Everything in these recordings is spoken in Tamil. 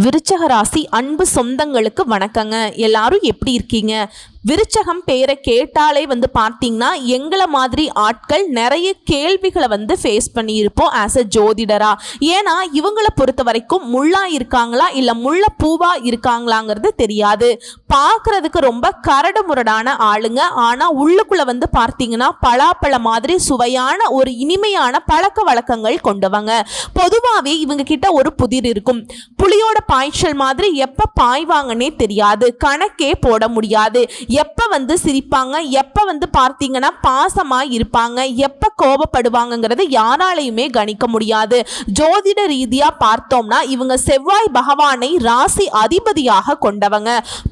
விருச்சக ராசி அன்பு சொந்தங்களுக்கு வணக்கங்க. எல்லாரும் எப்படி இருக்கீங்க? விருச்சகம் பெயரை கேட்டாலே வந்து பார்த்தீங்கன்னா எங்களை மாதிரி ஆட்கள் நிறைய கேள்விகளை வந்து ஃபேஸ் பண்ணியிருப்போம் ஆஸ் அ ஜோதிடரா. ஏன்னா இவங்களை பொறுத்த வரைக்கும் முள்ளா இருக்காங்களா இல்லை முள்ள பூவா இருக்காங்களாங்கிறது தெரியாது. பார்க்கறதுக்கு ரொம்ப கரடு முரடான ஆளுங்க. ஆனால் உள்ளுக்குள்ள வந்து பார்த்தீங்கன்னா பலாப்பழ மாதிரி சுவையான ஒரு இனிமையான பழக்க வழக்கங்கள் கொண்டவங்க. பொதுவாகவே இவங்க கிட்ட ஒரு புதிர் இருக்கும். புளியோட பாய்ச்சல் மாதிரி எப்போ பாய்வாங்கன்னே தெரியாது. கணக்கே போட முடியாது. எப்போ வந்து சிரிப்பாங்க? எப்போ வந்து பார்த்தீங்கன்னா பாசமாக இருப்பாங்க? எப்போ கோபப்படுவாங்கங்கிறத யாராலையுமே கணிக்க முடியாது. ஜோதிட ரீதியாக பார்த்தோம்னா இவங்க செவ்வாய் பகவானை ராசி அதிபதியாக கொண்டவங்க.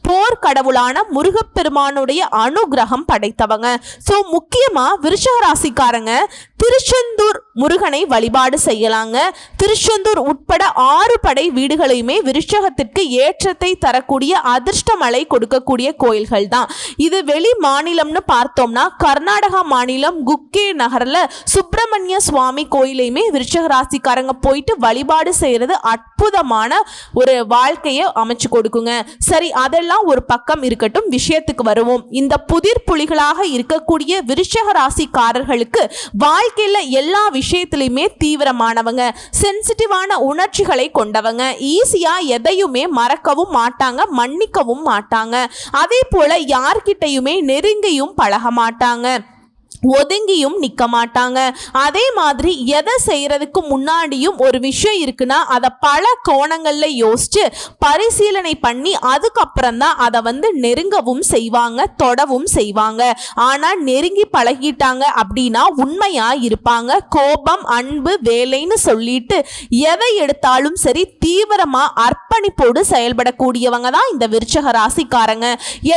போர் கடவுளான முருகப்பெருமானுடைய அனுகிரகம் படைத்தவங்க. ஸோ முக்கியமாக விருஷக ராசிக்காரங்க திருச்செந்தூர் முருகனை வழிபாடு செய்யலாங்க. திருச்செந்தூர் உட்பட ஆறு படை வீடுகளையுமே விருஷகத்திற்கு ஏற்றத்தை தரக்கூடிய அதிர்ஷ்டமலை கொடுக்கக்கூடிய கோயில்கள் தான் இது வெளி மாநிலம்னு பார்த்தோம்னா கர்நாடகா மாநிலம் குக்கே நகரில் சுப்பிரமணிய சுவாமி கோயிலையுமே விருட்சகராசிக்காரங்க போயிட்டு வழிபாடு செய்கிறது அற்புதமான ஒரு வாழ்க்கையை அமைச்சு கொடுக்குங்க. சரி அதெல்லாம் ஒரு பக்கம் இருக்கட்டும் விஷயத்துக்கு வருவோம். இந்த புதிர் புலிகளாக இருக்கக்கூடிய விருச்சக ராசிக்காரர்களுக்கு வாழ்க்கையில் எல்லா விஷயத்திலையுமே தீவிரமானவங்க சென்சிட்டிவான உணர்ச்சிகளை கொண்டவங்க ஈஸியா எதையுமே மறக்கவும் மாட்டாங்க மன்னிக்கவும் மாட்டாங்க. அதே போல யார்கிட்டயுமே நெருங்கியும் பழக மாட்டாங்க. ஒதுங்கியும் நிற்க மாட்டாங்க அதே மாதிரி எதை செய்யறதுக்கு முன்னாடியும் ஒரு விஷயம் இருக்குன்னா அதை பல கோணங்களில் யோசிச்சு பரிசீலனை பண்ணி அதுக்கப்புறம் தான் அதை வந்து நெருங்கவும் செய்வாங்க தொடவும் செய்வாங்க. ஆனால் நெருங்கி பழகிட்டாங்க அப்படின்னா உண்மையா இருப்பாங்க. கோபம் அன்பு வேலைன்னு சொல்லிட்டு எதை எடுத்தாலும் சரி தீவிரமா அர்ப்பணிப்போடு செயல்படக்கூடியவங்க தான் இந்த விருச்சக ராசிக்காரங்க.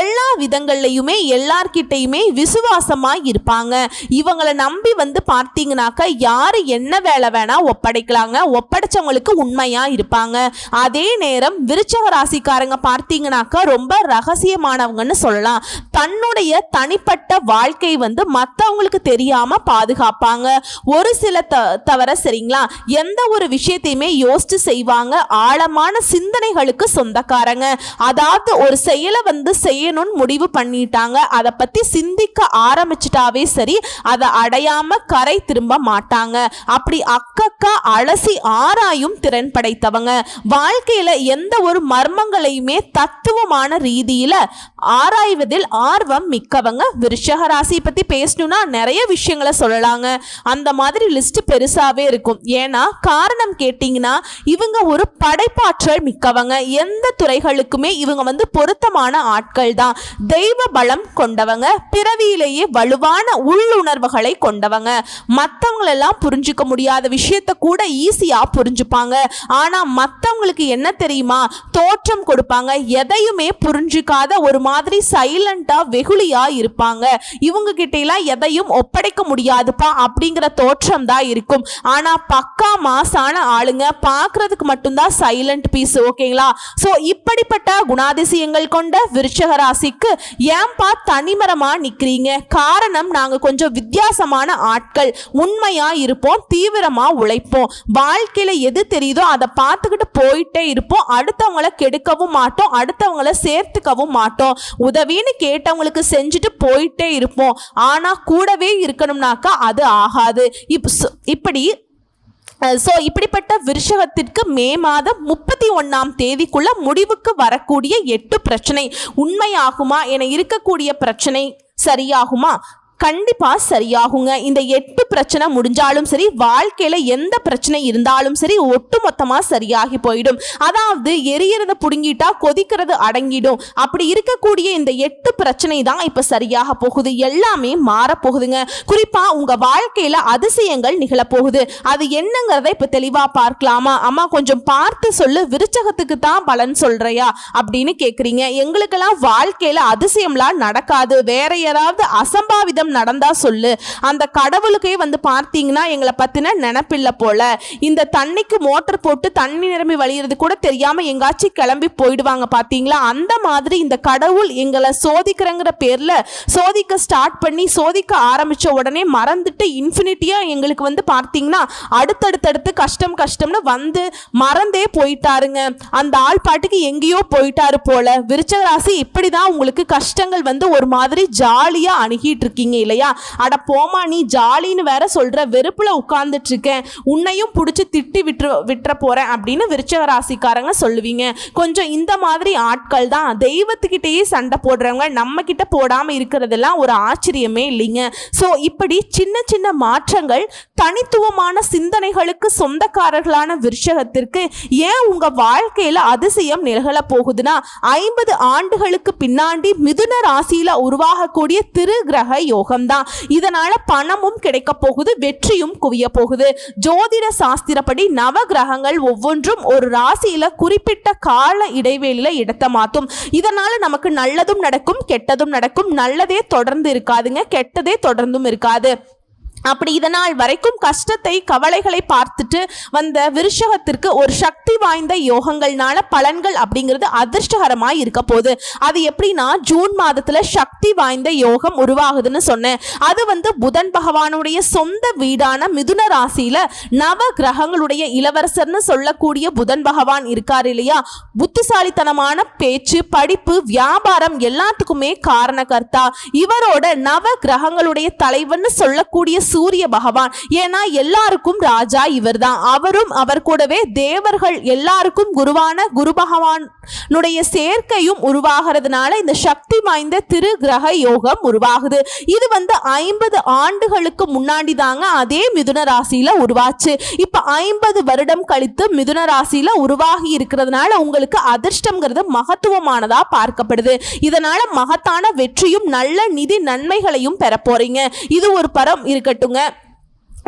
எல்லா விதங்கள்லையுமே எல்லார்கிட்டையுமே விசுவாசமா இருப்பாங்க. இவங்களை நம்பி வந்து பார்த்தீங்கன்னாக்கா யார் என்ன வேலை வேணா ஒப்படைக்கலாங்க. ஒப்படைச்சவங்களுக்கு உண்மையா இருப்பாங்க. அதே நேரம் விருச்சக ராசிக்காரங்க பார்த்தீங்கன்னாக்கா ரொம்ப ரகசியமானவங்கன்னு சொல்லலாம். தன்னுடைய தனிப்பட்ட வாழ்க்கை வந்து மற்றவங்களுக்கு தெரியாம பாதுகாப்பாங்க. ஒரு சில த தவிர சரிங்களா? எந்த ஒரு விஷயத்தையுமே யோசிச்சு செய்வாங்க. ஆழமான சிந்தனைகளுக்கு சொந்தக்காரங்க. அதாவது ஒரு செயலை வந்து செய்யணும்னு முடிவு பண்ணிட்டாங்க. அதை பத்தி சிந்திக்க ஆரம்பிச்சிட்டாவே சரி. அதை அடையாம கரை திரும்ப மாட்டாங்க. அப்படி அக்கக்கா அலசி ஆராயும் திறன் படைத்தவங்க. வாழ்க்கையில எந்த ஒரு மர்மங்களையுமே தத்துவமான ரீதியில ஆராய்வதில் ஆர்வம் மிக்கவங்க விருஷக ராசி பத்தி பேசணும்னா நிறைய விஷயங்களை சொல்லலாங்க. அந்த மாதிரி லிஸ்ட் பெருசாவே இருக்கும். ஏன்னா காரணம் கேட்டிங்கன்னா இவங்க ஒரு படைப்பாற்றல் மிக்கவங்க. எந்த துறைகளுக்குமே இவங்க வந்து பொருத்தமான ஆட்கள் தான் தெய்வ பலம் கொண்டவங்க. பிறவியிலேயே வலுவான உள்ளுணர்வுகளை கொண்டவங்க. மற்றவங்களெல்லாம் புரிஞ்சுக்க முடியாத விஷயத்தை கூட ஈஸியாக புரிஞ்சுப்பாங்க. ஆனால் மற்றவங்களுக்கு என்ன தெரியுமா? தோற்றம் கொடுப்பாங்க. எதையுமே புரிஞ்சுக்காத ஒரு மாதிரி சைலண்டாக வெகுளியாக இருப்பாங்க. இவங்க கிட்டலாம் எதையும் ஒப்படைக்க முடியாதுப்பா அப்படிங்கிற தோற்றம் தான் இருக்கும். ஆனால் பக்கா மாசான ஆளுங்க பார்க்கறதுக்கு மட்டும்தான் சைலண்ட் பீஸ் ஓகேங்களா? ஸோ இப்படிப்பட்ட குணாதிசயங்கள் கொண்ட விருச்சக ராசிக்கு ஏன்பா தனிமரமாக நிற்கிறீங்க காரணம் நாங்கள் கொஞ்சம் வித்தியாசமான ஆட்கள். உண்மையாக இருப்போம் தீவிரமாக உழைப்போம். வாழ்க்கையில் எது தெரியுதோ அதை பார்த்துக்கிட்டு போயிட்டே இருப்போம். அடுத்தவங்கள கெடுக்கவும் மாட்டோம் அடுத்தவங்கள சேர்த்துக்கவும் மாட்டோம். உதவின்னு கேட்டவங்களுக்கு செஞ்சுட்டு போயிட்டே இருப்போம். ஆனால் கூடவே இருக்கணும்னாக்கா அது ஆகாது. இப் சு- இப்படி ஸோ இப்படிப்பட்ட விருஷகத்திற்கு மே மாதம் முப்பத்தி ஒன்றாம் தேதிக்குள்ள முடிவுக்கு வரக்கூடிய எட்டு பிரச்சனை. உண்மையாகுமா? என இருக்கக்கூடிய பிரச்சனை சரியாகுமா? கண்டிப்பாக சரியாகுங்க. இந்த எட்டு பிரச்சனை முடிஞ்சாலும் சரி வாழ்க்கையில் எந்த பிரச்சனை இருந்தாலும் சரி ஒட்டுமொத்தமாக சரியாகி போயிடும். அதாவது எரியறத புடுங்கிட்டா கொதிக்கிறது அடங்கிடும். அப்படி இருக்கக்கூடிய இந்த எட்டு பிரச்சனை தான் இப்போ சரியாக போகுது. எல்லாமே மாறப்போகுதுங்க. குறிப்பாக உங்கள் வாழ்க்கையில் அதிசயங்கள் நிகழப்போகுது. அது என்னங்கிறத இப்போ தெளிவாக பார்க்கலாமா? அம்மா கொஞ்சம் பார்த்து சொல்லு. விருச்சகத்துக்கு தான் பலன் சொல்கிறையா அப்படின்னு கேட்குறீங்க எங்களுக்கெல்லாம் வாழ்க்கையில் அதிசயம்லாம் நடக்காது. வேற யாராவது அசம்பாவிதம் கஷ்டம் நடந்தா சொல்லு. அந்த கடவுளுக்கே வந்து பார்த்தீங்கன்னா எங்களை பத்தின நினப்பில்லை போல. இந்த தண்ணிக்கு மோட்டர் போட்டு தண்ணி நிரம்பி வழியிறது கூட தெரியாம எங்காச்சும் கிளம்பி போயிடுவாங்க பார்த்தீங்களா? அந்த மாதிரி இந்த கடவுள் எங்களை சோதிக்கிறங்கிற பேர்ல சோதிக்க ஸ்டார்ட் பண்ணி சோதிக்க ஆரம்பிச்ச உடனே மறந்துட்டு இன்ஃபினிட்டியா எங்களுக்கு வந்து பார்த்தீங்கன்னா அடுத்தடுத்தடுத்து கஷ்டம் கஷ்டம்னு வந்து மறந்தே போயிட்டாருங்க. அந்த ஆள் பாட்டுக்கு எங்கேயோ போயிட்டாரு போல. விருச்சக ராசி இப்படிதான் உங்களுக்கு கஷ்டங்கள் வந்து ஒரு மாதிரி ஜாலியா அணுகிட்டு இருக்கீங்க. இல்லையா? அட போமா நீ ஜாலின்னு வேற சொல்ற வெறுப்புல உட்கார்ந்துட்டு இருக்கேன் உன்னையும் பிடிச்சி திட்டி விட்டு விட்டுற போறேன் அப்படின்னு விருச்சக ராசிக்காரங்க சொல்லுவீங்க. கொஞ்சம் இந்த மாதிரி ஆட்கள் தான். தெய்வத்துக்கிட்டேயே சண்டை போடுறவங்க நம்ம கிட்ட போடாம இருக்கிறதெல்லாம் ஒரு ஆச்சரியமே இல்லைங்க. ஸோ இப்படி சின்ன சின்ன மாற்றங்கள் தனித்துவமான சிந்தனைகளுக்கு சொந்தக்காரர்களான விருஷகத்திற்கு ஏன் உங்க வாழ்க்கையில அதிசயம் நிகழ போகுதுன்னா ஐம்பது ஆண்டுகளுக்கு பின்னாடி மிதுன ராசியில உருவாகக்கூடிய திரு கிரக யோகம். தான் இதனால பணமும் கிடைக்க போகுது வெற்றியும் குவிய போகுது. ஜோதிட சாஸ்திரப்படி நவ கிரகங்கள் ஒவ்வொன்றும் ஒரு ராசியில குறிப்பிட்ட கால இடைவெளியில இடத்தை மாத்தும். இதனால நமக்கு நல்லதும் நடக்கும் கெட்டதும் நடக்கும். நல்லதே தொடர்ந்து இருக்காதுங்க கெட்டதே தொடர்ந்தும் இருக்காது. அப்படி இதனால் வரைக்கும் கஷ்டத்தை கவலைகளை பார்த்துட்டு வந்த விருஷகத்திற்கு ஒரு சக்தி வாய்ந்த யோகங்கள்னால பலன்கள் அப்படிங்கிறது அதிர்ஷ்டகரமாக இருக்க போகுது. அது எப்படின்னா ஜூன் மாதத்தில் சக்தி வாய்ந்த யோகம் உருவாகுதுன்னு சொன்னேன். அது வந்து புதன் பகவானுடைய சொந்த வீடான மிதுன ராசியில் நவ கிரகங்களுடைய இளவரசர்னு சொல்லக்கூடிய புதன் பகவான் இருக்கார் இல்லையா? புத்திசாலித்தனமான பேச்சு படிப்பு வியாபாரம் எல்லாத்துக்குமே காரணகர்த்தா. இவரோட நவ கிரகங்களுடைய தலைவன்னு சொல்லக்கூடிய சூரிய பகவான். ஏன்னா எல்லாருக்கும் ராஜா இவர்தான். அவரும் அவர் கூடவே தேவர்கள் எல்லாருக்கும் குருவான குரு பகவானுடைய சேர்க்கையும் உருவாகிறதுனால இந்த சக்தி வாய்ந்த திரு கிரக யோகம் உருவாகுது. இது வந்து ஐம்பது ஆண்டுகளுக்கு முன்னாடி தாங்க அதே மிதுன ராசியில உருவாச்சு. இப்ப ஐம்பது வருடம் கழித்து மிதுன ராசியில உருவாகி இருக்கிறதுனால உங்களுக்கு அதிர்ஷ்டம்ங்கிறது மகத்துவமானதா பார்க்கப்படுது. இதனால மகத்தான வெற்றியும் நல்ல நிதி நன்மைகளையும் பெற போறீங்க. இது ஒரு பரம் Tùng á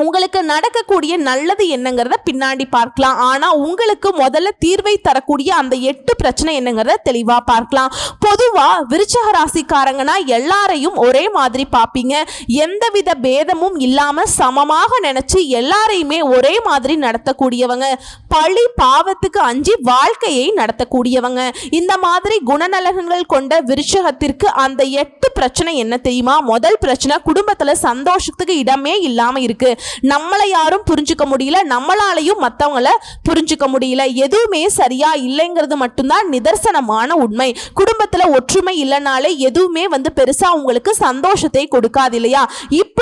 உங்களுக்கு நடக்கக்கூடிய நல்லது என்னங்கிறத பின்னாடி பார்க்கலாம். ஆனால் உங்களுக்கு முதல்ல தீர்வை தரக்கூடிய அந்த எட்டு பிரச்சனை என்னங்கிறத தெளிவாக பார்க்கலாம். பொதுவாக விருச்சக ராசிக்காரங்கன்னா எல்லாரையும் ஒரே மாதிரி பார்ப்பீங்க. எந்தவித பேதமும் இல்லாமல் சமமாக நினச்சி எல்லாரையுமே ஒரே மாதிரி நடத்தக்கூடியவங்க. பழி பாவத்துக்கு அஞ்சி வாழ்க்கையை நடத்தக்கூடியவங்க. இந்த மாதிரி குணநலன்கள் கொண்ட விருச்சகத்திற்கு அந்த எட்டு பிரச்சனை என்ன தெரியுமா? முதல் பிரச்சனை குடும்பத்தில் சந்தோஷத்துக்கு இடமே இல்லாமல் இருக்குது நம்மளை யாரும் புரிஞ்சுக்க முடியல நம்மளாலையும் மற்றவங்கள புரிஞ்சுக்க முடியல. எதுவுமே சரியா இல்லைங்கிறது மட்டும்தான் நிதர்சனமான உண்மை. குடும்பத்தில் ஒற்றுமை இல்லைனாலே எதுவுமே வந்து பெருசா உங்களுக்கு சந்தோஷத்தை கொடுக்காது இல்லையா?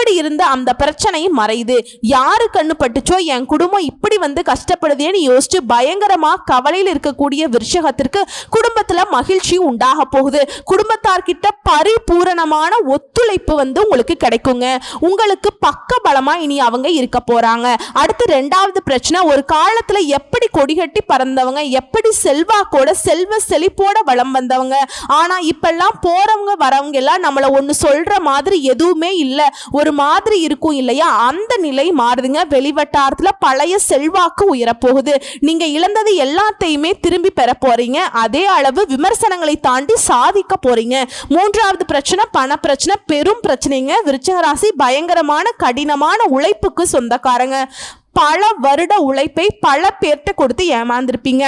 இப்படி இருந்த அந்த பிரச்சனை மறையுது. யாரு கண்ணு பட்டுச்சோ என் குடும்பம் இப்படி வந்து கஷ்டப்படுதேன்னு யோசிச்சு பயங்கரமா கவலையில் இருக்கக்கூடிய விருஷகத்திற்கு குடும்பத்துல மகிழ்ச்சி உண்டாக போகுது. குடும்பத்தார்கிட்ட பரிபூரணமான ஒத்துழைப்பு வந்து உங்களுக்கு கிடைக்குங்க. உங்களுக்கு பக்க பலமா இனி அவங்க இருக்க போறாங்க. அடுத்து ரெண்டாவது பிரச்சனை ஒரு காலத்துல எப்படி கொடிகட்டி பறந்தவங்க எப்படி செல்வாக்கோட செல்வ செழிப்போட வளம் வந்தவங்க. ஆனா இப்பெல்லாம் போறவங்க வரவங்க எல்லாம் நம்மள ஒண்ணு சொல்ற மாதிரி எதுவுமே இல்ல. ஒரு மாதிரி இருக்கும் இல்லையா? அந்த நிலை மாறுதுங்க. வெளிவட்டாரத்தில் பழைய செல்வாக்கு உயரப்போகுது. நீங்கள் இழந்தது எல்லாத்தையுமே திரும்பி பெற போறீங்க. அதே அளவு விமர்சனங்களை தாண்டி சாதிக்க போறீங்க. மூன்றாவது பிரச்சனை பண பிரச்சனை பெரும் பிரச்சனைங்க. விருச்சகராசி பயங்கரமான கடினமான உழைப்புக்கு சொந்தக்காரங்க. பல வருட உழைப்பை பல பேர்கிட்ட கொடுத்து ஏமாந்துருப்பீங்க.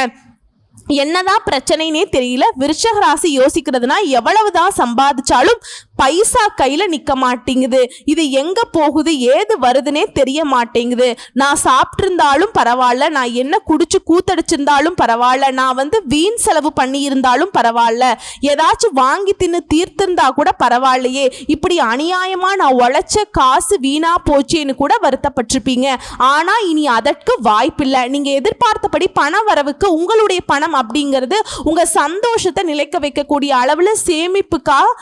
என்னதான் பிரச்சனைனே தெரியல. விருச்சக ராசி யோசிக்கிறதுனா எவ்வளவுதான் சம்பாதிச்சாலும் பைசா கையில் நிற்க மாட்டேங்குது. இது எங்கே போகுது? ஏது வருதுன்னே தெரிய மாட்டேங்குது. நான் சாப்பிட்ருந்தாலும் பரவாயில்ல. நான் என்ன குடிச்சு கூத்தடிச்சிருந்தாலும் பரவாயில்ல. நான் வந்து வீண் செலவு பண்ணியிருந்தாலும் பரவாயில்ல. ஏதாச்சும் வாங்கி தின்னு தீர்த்திருந்தா கூட பரவாயில்லையே. இப்படி அநியாயமாக நான் உழைச்ச காசு வீணாக போச்சேன்னு கூட வருத்தப்பட்டிருப்பீங்க. ஆனால் இனி அதற்கு வாய்ப்பில்லை. நீங்கள் எதிர்பார்த்தபடி பண வரவுக்கு உங்களுடைய பணம் அப்படிங்கிறது உங்கள் சந்தோஷத்தை நிலைக்க வைக்கக்கூடிய அளவில் சேமிப்புக்காக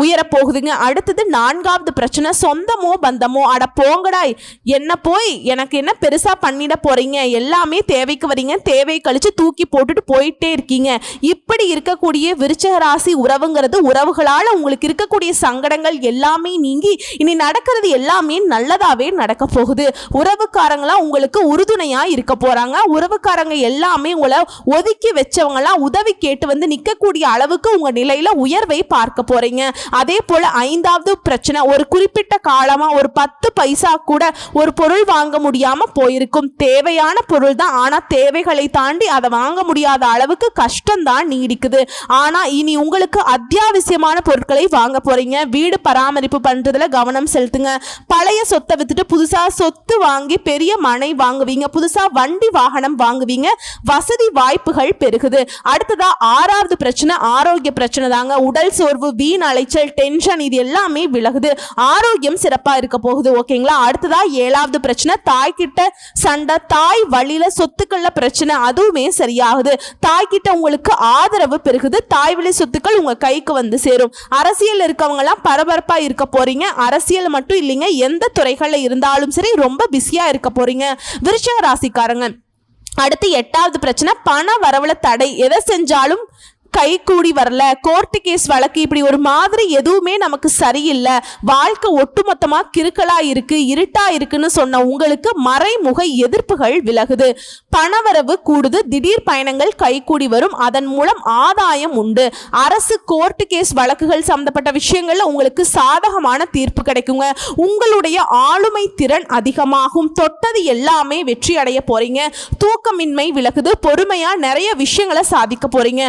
உயரப் போகுதுங்க அடுத்தது நான்காவது பிரச்சனை சொந்தமோ பந்தமோ அட போங்கடாய். என்ன போய் எனக்கு என்ன பெருசாக பண்ணிட போகிறீங்க எல்லாமே தேவைக்கு வரீங்க. தேவை கழித்து தூக்கி போட்டுட்டு போயிட்டே இருக்கீங்க. இப்படி இருக்கக்கூடிய விருச்சக ராசி உறவுங்கிறது உறவுகளால் உங்களுக்கு இருக்கக்கூடிய சங்கடங்கள் எல்லாமே நீங்கி இனி நடக்கிறது எல்லாமே நல்லதாகவே நடக்க போகுது. உறவுக்காரங்களாம் உங்களுக்கு உறுதுணையாக இருக்க போகிறாங்க உறவுக்காரங்க எல்லாமே உங்களை ஒதுக்கி வச்சவங்களாம் உதவி கேட்டு வந்து நிற்கக்கூடிய அளவுக்கு உங்கள் நிலையில் உயர்வை பார்க்க போகிறீங்க அதே போல ஐந்தாவது பிரச்சனை ஒரு குறிப்பிட்ட காலமா ஒரு பத்து பைசா கூட ஒரு பொருள் வாங்க முடியாம போயிருக்கும். தேவையான பொருள் தான் ஆனா தேவைகளை தாண்டி அதை வாங்க முடியாத அளவுக்கு கஷ்டம்தான் நீடிக்குது. ஆனா இனி உங்களுக்கு அத்தியாவசியமான பொருட்களை வாங்க போறீங்க. வீடு பராமரிப்பு பண்றதுல கவனம் செலுத்துங்க. பழைய சொத்தை வித்துட்டு புதுசா சொத்து வாங்கி பெரிய மனை வாங்குவீங்க. புதுசா வண்டி வாகனம் வாங்குவீங்க. வசதி வாய்ப்புகள் பெருகுது. அடுத்ததா ஆறாவது பிரச்சனை ஆரோக்கிய பிரச்சனை தாங்க உடல் சோர்வு வீண் காய்ச்சல் டென்ஷன் இது எல்லாமே விலகுது. ஆரோக்கியம் சிறப்பாக இருக்க போகுது ஓகேங்களா அடுத்ததா ஏழாவது பிரச்சனை தாய் கிட்ட சண்டை தாய் வழியில சொத்துக்கள்ல பிரச்சனை அதுவுமே சரியாகுது. தாய் கிட்ட உங்களுக்கு ஆதரவு பெருகுது தாய் வழி சொத்துக்கள் உங்க கைக்கு வந்து சேரும். அரசியல் இருக்கவங்க எல்லாம் பரபரப்பா இருக்க போறீங்க. அரசியல் மட்டும் இல்லைங்க எந்த துறைகள்ல இருந்தாலும் சரி ரொம்ப பிஸியா இருக்க போறீங்க. விருச்சக ராசிக்காரங்க. அடுத்து எட்டாவது பிரச்சனை பண வரவுல தடை. எதை செஞ்சாலும் கை கூடி வரல. கோர்ட்டு கேஸ் வழக்கு இப்படி ஒரு மாதிரி எதுவுமே நமக்கு சரியில்லை. வாழ்க்கை ஒட்டுமொத்தமா கிறுக்கலா இருக்கு இருட்டா இருக்குன்னு சொன்ன உங்களுக்கு மறைமுக எதிர்ப்புகள் விலகுது. பணவரவு கூடுது திடீர் பயணங்கள் கைகூடி வரும். அதன் மூலம் ஆதாயம் உண்டு. அரசு கோர்ட்டு கேஸ் வழக்குகள் சம்பந்தப்பட்ட விஷயங்கள்ல உங்களுக்கு சாதகமான தீர்ப்பு கிடைக்குங்க. உங்களுடைய ஆளுமை திறன் அதிகமாகும். தொட்டது எல்லாமே வெற்றி அடைய போறீங்க. தூக்கமின்மை விலகுது. பொறுமையா நிறைய விஷயங்களை சாதிக்க போறீங்க.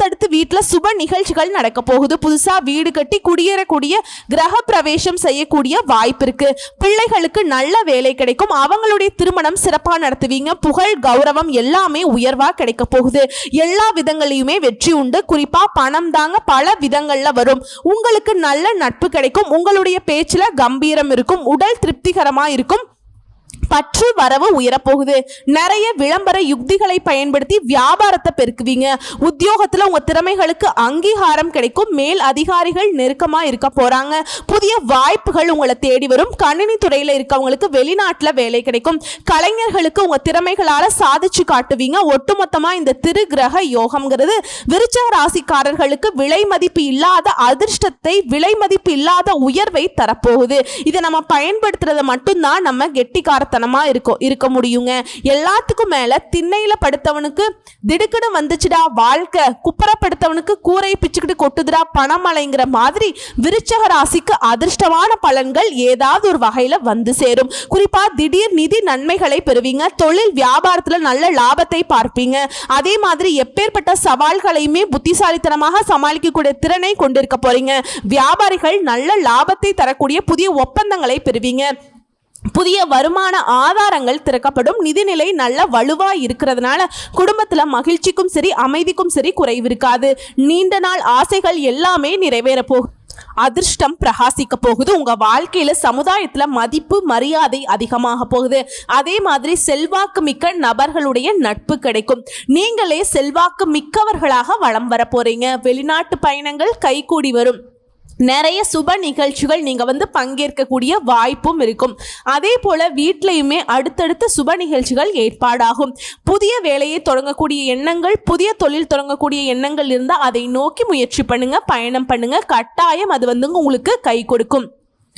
அடுத்தடுத்து வீட்டில் சுப நிகழ்ச்சிகள் நடக்க போகுது. புதுசாக வீடு கட்டி குடியேறக்கூடிய கிரக பிரவேசம் செய்யக்கூடிய வாய்ப்பு இருக்கு. பிள்ளைகளுக்கு நல்ல வேலை கிடைக்கும். அவங்களுடைய திருமணம் சிறப்பாக நடத்துவீங்க. புகழ் கௌரவம் எல்லாமே உயர்வாக கிடைக்க போகுது. எல்லா விதங்களையுமே வெற்றி உண்டு. குறிப்பாக பணம் தாங்க பல விதங்களில் வரும். உங்களுக்கு நல்ல நட்பு கிடைக்கும். உங்களுடைய பேச்சில் கம்பீரம் இருக்கும். உடல் திருப்திகரமாக இருக்கும். பற்று வரவு உயரப்போகுது. நிறைய விளம்பர யுக்திகளை பயன்படுத்தி வியாபாரத்தை பெருக்குவீங்க. உத்தியோகத்துல உங்க திறமைகளுக்கு அங்கீகாரம் கிடைக்கும். மேல் அதிகாரிகள் நெருக்கமா இருக்க போறாங்க. புதிய வாய்ப்புகள் உங்களை தேடி வரும். கணினி துறையில இருக்கவங்களுக்கு வெளிநாட்டுல வேலை கிடைக்கும். கலைஞர்களுக்கு உங்க திறமைகளால சாதிச்சு காட்டுவீங்க. ஒட்டுமொத்தமா இந்த திரு கிரக யோகம்ங்கிறது விருச்சக ராசிக்காரர்களுக்கு விலை மதிப்பு இல்லாத அதிர்ஷ்டத்தை விலை மதிப்பு இல்லாத உயர்வை தரப்போகுது. இதை நம்ம பயன்படுத்துறத மட்டும்தான் நம்ம கெட்டிக்காரத்தனம் இருக்கும் இருக்க முடியுங்க. எல்லாத்துக்கும் மேல திண்ணையில படுத்தவனுக்கு திடுக்குன்னு வந்துச்சுடா வாழ்க்கை. குப்புறப்படுத்தவனுக்கு கூரை பிச்சுக்கிட்டு கொட்டுதுடா பணமழைங்கிற மாதிரி விருச்சக ராசிக்கு அதிர்ஷ்டமான பலன்கள் ஏதாவது ஒரு வகையில வந்து சேரும். குறிப்பா திடீர் நிதி நன்மைகளை பெறுவீங்க. தொழில் வியாபாரத்துல நல்ல லாபத்தை பார்ப்பீங்க. அதே மாதிரி எப்பேற்பட்ட சவால்களையுமே புத்திசாலித்தனமாக சமாளிக்கக்கூடிய திறனை கொண்டிருக்க போறீங்க. வியாபாரிகள் நல்ல லாபத்தை தரக்கூடிய புதிய ஒப்பந்தங்களை பெறுவீங்க. புதிய வருமான ஆதாரங்கள் திறக்கப்படும். நிதிநிலை நல்ல வலுவா இருக்கிறதுனால குடும்பத்துல மகிழ்ச்சிக்கும் சரி அமைதிக்கும் சரி குறைவு இருக்காது. நீண்ட நாள் ஆசைகள் எல்லாமே நிறைவேற போகும் அதிர்ஷ்டம் பிரகாசிக்க போகுது. உங்க வாழ்க்கையில சமுதாயத்துல மதிப்பு மரியாதை அதிகமாக போகுது. அதே மாதிரி செல்வாக்கு மிக்க நபர்களுடைய நட்பு கிடைக்கும். நீங்களே செல்வாக்கு மிக்கவர்களாக வலம் வர போறீங்க. வெளிநாட்டு பயணங்கள் கைகூடி வரும். நிறைய சுப நிகழ்ச்சிகள் நீங்கள் வந்து பங்கேற்கக்கூடிய வாய்ப்பும் இருக்கும். அதே போல் வீட்லேயுமே அடுத்தடுத்த சுப நிகழ்ச்சிகள் ஏற்பாடாகும். புதிய வேலையை தொடங்கக்கூடிய எண்ணங்கள் புதிய தொழில் தொடங்கக்கூடிய எண்ணங்கள் இருந்தால் அதை நோக்கி முயற்சி பண்ணுங்கள் பயணம் பண்ணுங்கள் கட்டாயம் அது வந்து உங்களுக்கு கை கொடுக்கும்.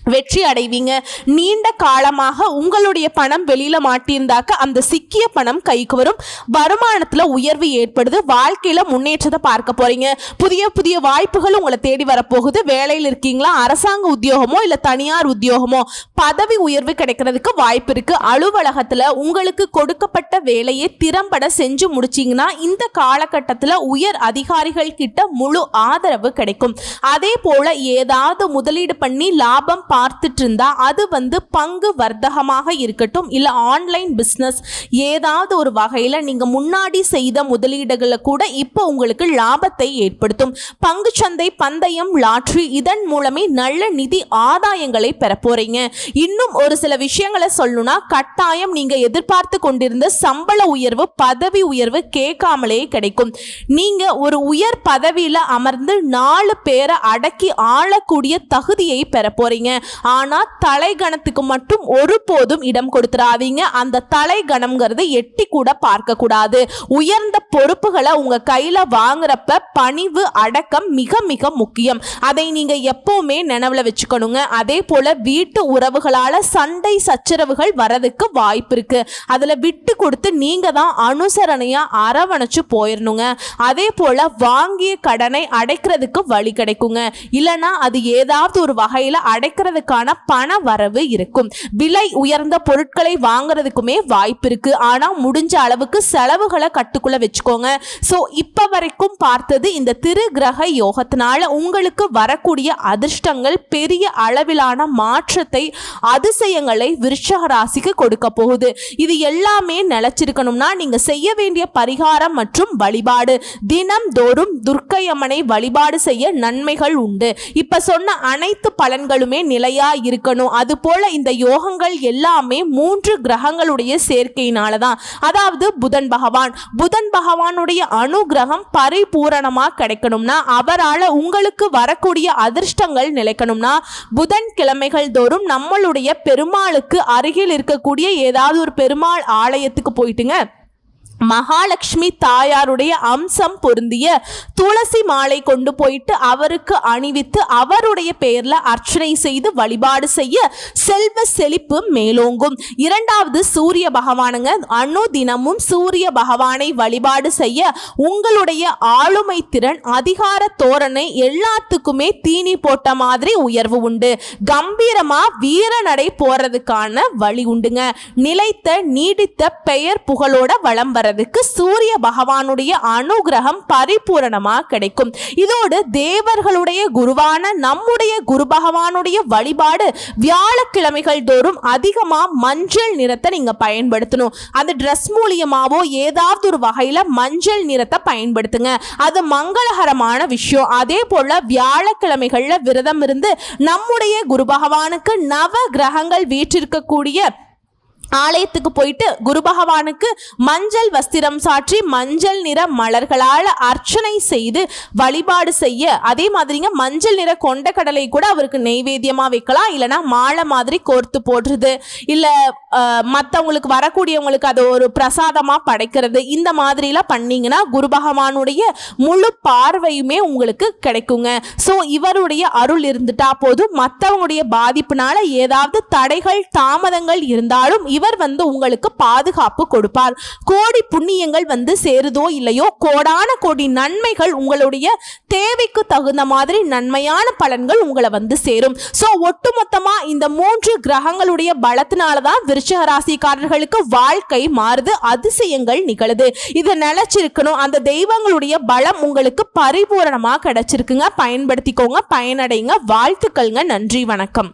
வெற்றி அடைவீங்க. நீண்ட காலமாக உங்களுடைய பணம் வெளியில மாட்டியிருந்தாக்க அந்த சிக்கிய பணம் கைக்கு வரும். வருமானத்துல உயர்வு ஏற்படுது. வாழ்க்கையில முன்னேற்றத்தை பார்க்க போறீங்க. புதிய புதிய வாய்ப்புகள் உங்களை தேடி வரப்போகுது. வேலையில் இருக்கீங்களா? அரசாங்க உத்தியோகமோ இல்ல தனியார் உத்தியோகமோ? பதவி உயர்வு கிடைக்கிறதுக்கு வாய்ப்பு இருக்கு. அலுவலகத்துல உங்களுக்கு கொடுக்கப்பட்ட வேலையை திறம்பட செஞ்சு முடிச்சீங்கன்னா இந்த காலகட்டத்துல உயர் அதிகாரிகள் கிட்ட முழு ஆதரவு கிடைக்கும். அதே போல ஏதாவது முதலீடு பண்ணி லாபம் பார்த்துட்டு இருந்தா அது வந்து பங்கு வர்த்தகமாக இருக்கட்டும் இல்லை ஆன்லைன் பிஸ்னஸ் ஏதாவது ஒரு வகையில் நீங்கள் முன்னாடி செய்த முதலீடுகளை கூட இப்போ உங்களுக்கு லாபத்தை ஏற்படுத்தும். பங்கு சந்தை பந்தயம் லாட்ரி இதன் மூலமே நல்ல நிதி ஆதாயங்களை பெற போறீங்க. இன்னும் ஒரு சில விஷயங்களை சொல்லணும்னா கட்டாயம் நீங்க எதிர்பார்த்து கொண்டிருந்த சம்பள உயர்வு பதவி உயர்வு கேட்காமலே கிடைக்கும். நீங்க ஒரு உயர் பதவியில அமர்ந்து நாலு பேரை அடக்கி ஆளக்கூடிய தகுதியை பெற போறீங்க. ஆனா தலைகணத்துக்கு மட்டும் ஒருபோதும் இடம் கொடுத்துறாதீங்க அந்த தலைகணம்ங்கிறது எட்டி கூட பார்க்க கூடாது உயர்ந்த பொறுப்புகளை உங்க கையில வாங்குறப்ப பணிவு அடக்கம் மிக மிக முக்கியம். அதை நீங்க எப்பவுமே நினைவுல வச்சுக்கணுங்க. அதே போல வீட்டு உறவுகளால சண்டை சச்சரவுகள் வரதுக்கு வாய்ப்பு இருக்கு. அதுல விட்டு கொடுத்து நீங்க தான் அனுசரணையா அரவணைச்சு போயிடணுங்க அதே போல வாங்கிய கடனை அடைக்கிறதுக்கு வழி கிடைக்குங்க. இல்லைன்னா அது ஏதாவது ஒரு வகையில வாங்குறதுக்கான பண வரவு இருக்கும். விலை உயர்ந்த பொருட்களை வாங்குறதுக்குமே வாய்ப்பு இருக்கு. ஆனா முடிஞ்ச அளவுக்கு செலவுகளை கட்டுக்குள்ள வச்சுக்கோங்க. ஸோ இப்போ வரைக்கும் பார்த்தது இந்த திரு கிரக யோகத்தினால உங்களுக்கு வரக்கூடிய அதிர்ஷ்டங்கள் பெரிய அளவிலான மாற்றத்தை அதிசயங்களை விருஷக ராசிக்கு கொடுக்க போகுது. இது எல்லாமே நிலைச்சிருக்கணும்னா நீங்க செய்ய வேண்டிய பரிகாரம் மற்றும் வழிபாடு. தினம்தோறும் துர்க்கை அம்மனை வழிபாடு செய்ய நன்மைகள் உண்டு. இப்ப சொன்ன அனைத்து பலன்களுமே நில நிலையா இருக்கணும். அது போல இந்த யோகங்கள் எல்லாமே மூன்று கிரகங்களுடைய சேர்க்கையினால தான் அதாவது புதன் பகவான். புதன் பகவானுடைய அனுகிரகம் பரிபூரணமா கிடைக்கணும்னா அவரால் உங்களுக்கு வரக்கூடிய அதிர்ஷ்டங்கள் நிலைக்கணும்னா புதன் கிழமைகள் தோறும் நம்மளுடைய பெருமாளுக்கு அருகில் இருக்கக்கூடிய ஏதாவது ஒரு பெருமாள் ஆலயத்துக்கு போயிட்டுங்க. மகாலட்சுமி தாயாருடைய அம்சம் பொருந்திய துளசி மாலை கொண்டு போயிட்டு அவருக்கு அணிவித்து அவருடைய பெயர்ல அர்ச்சனை செய்து வழிபாடு செய்ய செல்வ செழிப்பு மேலோங்கும். இரண்டாவது சூரிய பகவானுங்க அணு தினமும் சூரிய பகவானை வழிபாடு செய்ய உங்களுடைய ஆளுமை திறன் அதிகார தோரணை எல்லாத்துக்குமே தீனி போட்ட மாதிரி உயர்வு உண்டு. கம்பீரமா வீர நடை போறதுக்கான வழி உண்டுங்க. நிலைத்த நீடித்த பெயர் புகழோட வளம் வர்றதுக்கு சூரிய பகவானுடைய அனுகிரகம் பரிபூரணமா கிடைக்கும். இதோடு தேவர்களுடைய குருவான நம்முடைய குரு பகவானுடைய வழிபாடு வியாழக்கிழமைகள் தோறும் அதிகமா மஞ்சள் நிறத்தை நீங்க பயன்படுத்தணும். அந்த ட்ரெஸ் மூலியமாவோ ஏதாவது ஒரு வகையில மஞ்சள் நிறத்தை பயன்படுத்துங்க. அது மங்களகரமான விஷயம். அதே போல வியாழக்கிழமைகள்ல விரதம் இருந்து நம்முடைய குரு பகவானுக்கு நவ கிரகங்கள் வீற்றிருக்கக்கூடிய ஆலயத்துக்கு போயிட்டு குரு பகவானுக்கு மஞ்சள் வஸ்திரம் சாற்றி மஞ்சள் நிற மலர்களால் அர்ச்சனை செய்து வழிபாடு செய்ய. அதே மாதிரிங்க மஞ்சள் நிற கொண்ட கடலை கூட அவருக்கு நெய்வேத்தியமாக வைக்கலாம். இல்லைன்னா மாலை மாதிரி கோர்த்து போடுறது. இல்லை மற்றவங்களுக்கு வரக்கூடியவங்களுக்கு அது ஒரு பிரசாதமாக படைக்கிறது. இந்த மாதிரிலாம் பண்ணிங்கன்னா குரு பகவானுடைய முழு பார்வையுமே உங்களுக்கு கிடைக்குங்க. ஸோ இவருடைய அருள் இருந்துட்டா போதும். மற்றவங்களுடைய பாதிப்புனால ஏதாவது தடைகள் தாமதங்கள் இருந்தாலும் இவர் வந்து உங்களுக்கு பாதுகாப்பு கொடுப்பார். கோடி புண்ணியங்கள் வந்து சேருதோ இல்லையோ கோடான கோடி நன்மைகள் உங்களுடைய தேவைக்கு தகுந்த மாதிரி நன்மையான பலன்கள் உங்களை வந்து சேரும். ஸோ ஒட்டுமொத்தமா இந்த மூன்று கிரகங்களுடைய பலத்தினால தான் விருச்சக ராசிக்காரர்களுக்கு வாழ்க்கை மாறுது அதிசயங்கள் நிகழுது. இதை நினைச்சிருக்கணும் அந்த தெய்வங்களுடைய பலம் உங்களுக்கு பரிபூரணமாக கிடைச்சிருக்குங்க. பயன்படுத்திக்கோங்க பயனடைங்க. வாழ்த்துக்கள்ங்க. நன்றி வணக்கம்.